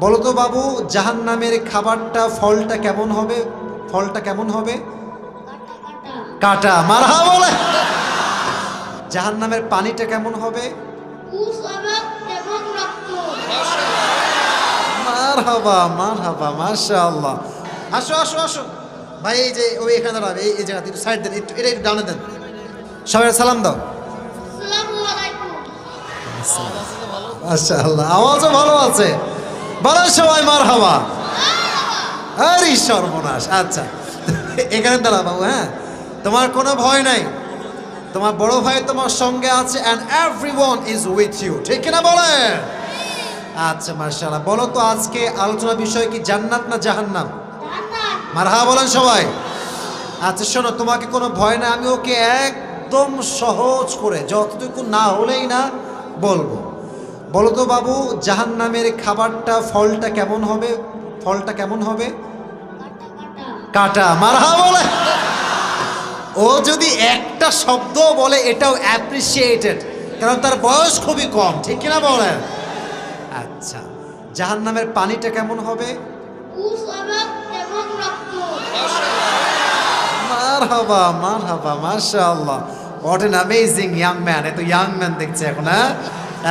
বলো তো বাবু জাহান নামের খাবারটা ফলটা কেমন হবে? ফলটা কেমন হবে? কাটা মারহা বলে। জাহান নামের পানিটা কেমন হবে? মার হাবা মার হাবা আসো আসো আসো। ভাই এই যে ওই এখানে দাঁড়াবে এই একটু সাইড দেন একটু এটা একটু ডানে দেন। সবাই সালাম দাও। মাশা আল্লাহ আওয়াজও ভালো আছে। বলো সবাই মার হাবা আরে সর্বনাশ আচ্ছা। এখানে দাঁড়া বাবু হ্যাঁ? তোমার কোনো ভয় নাই। তোমার বড় ভাই তোমার সঙ্গে আছে and everyone is with you ঠিক কিনা বলেন? আচ্ছা মার্শাল্লাহ বলো তো আজকে আলোচনা বিষয় কি জান্নাত না জাহান্নাম? মারহা বলেন সবাই। আচ্ছা শোনো তোমাকে কোনো ভয় না আমি ওকে একদম সহজ করে যতটুকু না হলেই না বলব। বলো তো বাবু, জাহান্নামের খাবারটা, ফলটা কেমন হবে? ফলটা কেমন হবে? কাটা মারহা বলে। ও যদি একটা শব্দ বলে, এটাও অ্যাপ্রিসিয়েটেড কারণ তার বয়স খুবই কম, ঠিক কিনা বলেন? আচ্ছা জাহান্নামের পানিটা কেমন হবে? মার হাবা মার হাবা মাশাআল্লাহ। What an amazing young man এত ইয়াং ম্যান দেখছে এখন হ্যাঁ?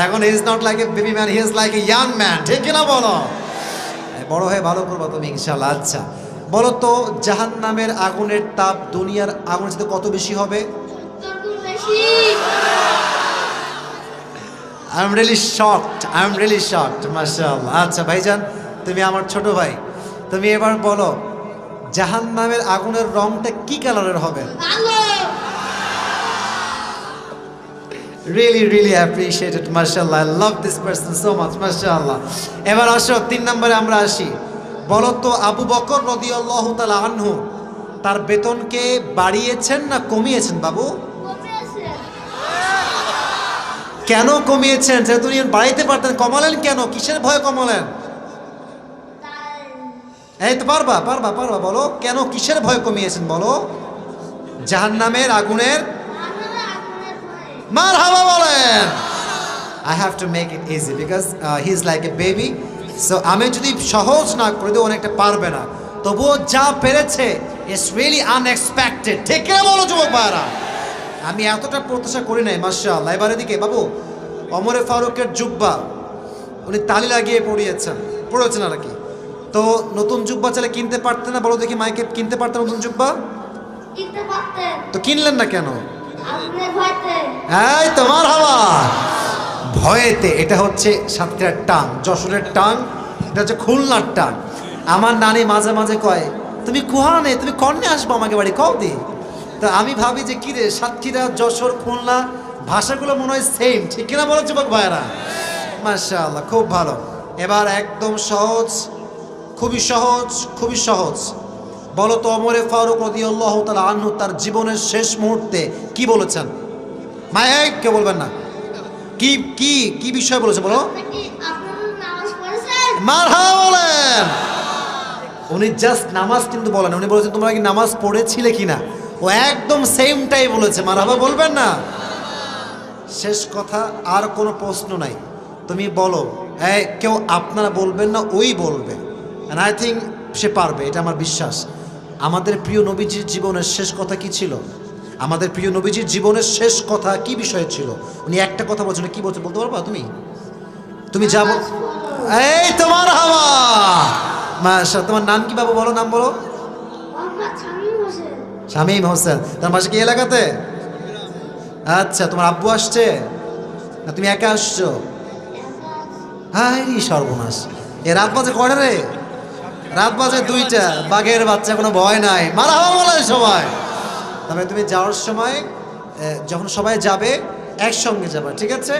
এখন is not like a baby man he is like a young man ঠিক কিনা বলো? বড় হয়ে ভালো করব তুমি, ইনশাআল্লাহ। আচ্ছা বলো তো, জাহান্নামের আগুনের তাপ দুনিয়ার আগুনের সাথে কত বেশি হবে? I am really shocked I am really shocked মাশাআল্লাহ। আচ্ছা ভাইজান, তুমি আমার ছোট ভাই। তুমি এবার বলো, জাহান্নামের আগুনের রংটা কি কালারের হবে? রিয়েলি রিয়েলি অ্যাপ্রিসিয়েটেড মাশাআল্লাহ I love this person so much মাশাআল্লাহ এবার আসো তিন নম্বরে আমরা আসি। বলো তো আবু বকর রাদিয়াল্লাহু তাআলা আনহু তার বেতনকে বাড়িয়েছেন না কমিয়েছেন বাবু? কেন কমিয়েছেন? যেহেতু উনি বাড়াইতে পারতেন কমালেন কেন? কিসের ভয়ে কমালেন? এই তো পারবা পারবা পারবা বলো। কেন কিসের ভয় কমিয়েছেন বলো? জাহান্নামের আগুনের মার হাওয়া বলেন I have to make it easy because he is like a baby so আমি যদি সহজ না করে দিই অনেকটা পারবে না। তবুও যা পেরেছে ইটস রিয়েলি আনএক্সপেক্টেড ঠিক কিনা বলো যুবক ভাইরা আমি এতটা প্রত্যাশা করি নাই মার্শাল এবার এদিকে বাবু অমরে ফারুকের জুব্বা। উনি তালি লাগিয়ে পড়িয়েছেন। পড়েছেন আর কি। তো নতুন জুব্বা চাইলে কিনতে পারতেন না? বলো দেখি মাইকে কিনতে পারতেন নতুন জুব্বা? তো কিনলেন না কেন? এই তোমার হাওয়া। ভয়েতে, এটা হচ্ছে সাতক্ষীরার টাং, যশোরের টাং, এটা হচ্ছে খুলনার টাং। আমার নানি মাঝে মাঝে কয়, তুমি কুহানে, তুমি কর্ণে আসব আমাকে বাড়ি, কও দি? তা আমি ভাবি যে, কি রে, সাতক্ষীরা, যশোর, খুলনা, ভাষাগুলো মনে হয় সেম ঠিক কিনা বলো যুবক ভাইয়েরা? মাশাআল্লাহ, খুব ভালো। এবার একদম সহজ, খুবই সহজ খুবই সহজ। বলো তো অমরে ফারুক রদিয়াল্লাহ তাআলা আনহু তার জীবনের শেষ মুহূর্তে কি বলেছেন? মায় কে বলবেন না। কি কি কি বিষয় বলেছে বলো? মারহা বলেন। উনি জাস্ট নামাজ কিন্তু বলেন। উনি বলেছেন, তোমরা কি নামাজ পড়েছিলে কিনা? ও একদম সেম সেমটাই বলেছে। মারহাবা বলবেন না? শেষ কথা, আর কোনো প্রশ্ন নাই। তুমি বলো হ্যাঁ কেউ আপনারা বলবেন না, ওই বলবে। অ্যান্ড আই থিঙ্ক সে পারবে, এটা আমার বিশ্বাস। আমাদের প্রিয় নবীজির জীবনের শেষ কথা কি ছিল? আমাদের প্রিয় নবীজির জীবনের শেষ কথা কি বিষয় ছিল? উনি একটা কথা বলছেন কি বলছেন বলতে পারবা তুমি? তুমি যাব এই তোমার হাওয়া! মাশা তোমার নাম কি বাবু? বলো নাম বলো। শামীম হোসেন। তার পাশে কি এলাকাতে? আচ্ছা তোমার আব্বু আসছে? না তুমি একা আসছো? হাই সর্বনাশ। এ রাত বাজে রে? রাত বাজে দুইটা, বাঘের বাচ্চা, কোনো ভয় নাই। মারা হওয়া বলে সবাই। তবে তুমি যাওয়ার সময় যখন সবাই যাবে, একসঙ্গে যাবে, ঠিক আছে?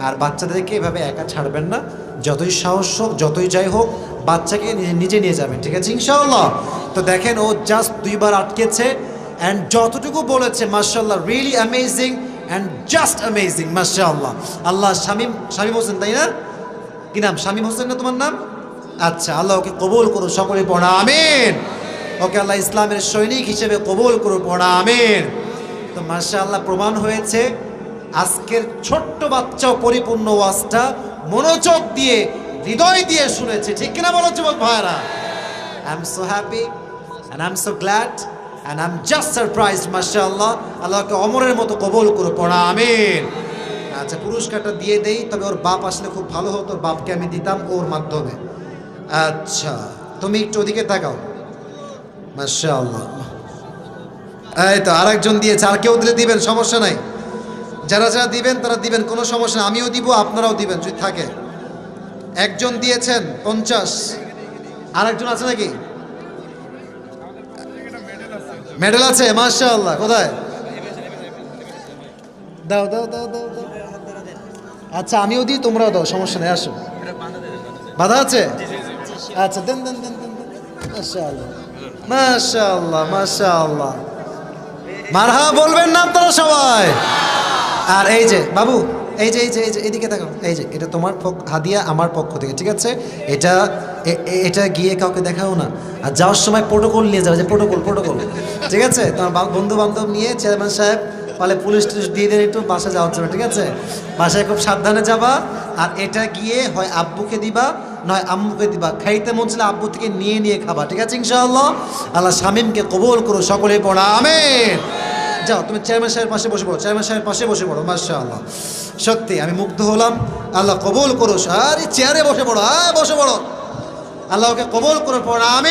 আর বাচ্চাদেরকে এভাবে একা ছাড়বেন না। যতই সাহস হোক, যতই যাই হোক, বাচ্চাকে নিজে- নিয়ে যাবেন, ঠিক আছে? ইনশাআল্লাহ। তো দেখেন, ও জাস্ট দুইবার আটকেছে অ্যান্ড যতটুকু বলেছে মার্শাল্লাহ really amazing and just amazing মার্শাল্লাহ আল্লাহ শামীম শামীম হোসেন, তাই না? কি নাম? শামীম হোসেন না তোমার নাম? আচ্ছা আল্লাহ ওকে কবুল করো সকলে পড়া, আমিন। ওকে আল্লাহ ইসলামের সৈনিক হিসেবে কবুল করো পড়া, আমিন। তো মাসা আল্লাহ প্রমাণ হয়েছে, আজকের ছোট্ট বাচ্চাও পরিপূর্ণ ওয়াজটা মনোযোগ দিয়ে, হৃদয় দিয়ে শুনেছি। ঠিক কিনা বলো, যুবক ভাইরা I am so happy and I am so glad and I am just surprised মাশাআল্লাহ আল্লাহকে অমরের মতো কবুল করে পড়া, আমিন। আচ্ছা পুরস্কারটা দিয়ে দেই, তবে ওর বাপ আসলে খুব ভালো হতো, ওর বাপকে আমি দিতাম ওর মাধ্যমে। আচ্ছা তুমি একটু ওদিকে তাকাও। মাশাআল্লাহ। এই তো, আরেকজন দিয়েছে, আর কেউ দিলে দিবেন, সমস্যা নাই। যারা যারা দিবেন, তারা দিবেন, কোনো সমস্যা আমিও দিব, আপনারাও দিবেন, যদি থাকে। একজন দিয়েছেন, পঞ্চাশ। আরেকজন আছে নাকি? মেডেল আছে, মাশাআল্লাহ, কোথায়? দাও দাও দাও দাও। আচ্ছা আমিও দিই, তোমরাও দাও, সমস্যা নেই, আসো। বাধা আছে? আচ্ছা দেন দেন দেন দেন মাশাআল্লাহ। মাশাআল্লাহ মাশাআল্লাহ। মারহা বলবেন না আপনারা সবাই। আর এই যে, বাবু, এই যে এই যে এই যে, এদিকে দেখো এই যে, এটা তোমার হাদিয়া আমার পক্ষ থেকে, ঠিক আছে? এটা এটা গিয়ে কাউকে দেখাও না। আর যাওয়ার সময় প্রোটোকল নিয়ে যাবে, যে প্রোটোকল প্রোটোকল ঠিক আছে? তোমার বন্ধু বান্ধব নিয়ে চেয়ারম্যান সাহেব পালে পুলিশ টুলিশ দিয়ে দেন একটু, বাসা যাওয়ার জন্য, ঠিক আছে? বাসায় খুব সাবধানে যাবা। আর এটা গিয়ে হয় আব্বুকে দিবা নয় আম্মুকে দিবা, খাইতে মন ছিল আব্বু থেকে নিয়ে নিয়ে খাবা, ঠিক আছে ইনশাআল্লাহ? আল্লাহ শামিমকে কবুল করো সকলে পড়া, আমেন। যাও, তুমি চেয়ারম্যান সাহেবের পাশে বসে পড়ো চেয়ারম্যান সাহেবের পাশে বসে পড়ো আল্লাহ সত্যি, আমি মুগ্ধ হলাম, আল্লাহ কবুল করো আরে চেয়ারে বসে পড়ো হ্যাঁ বসে পড়ো। আল্লাহকে কবুল করো পড়া আমি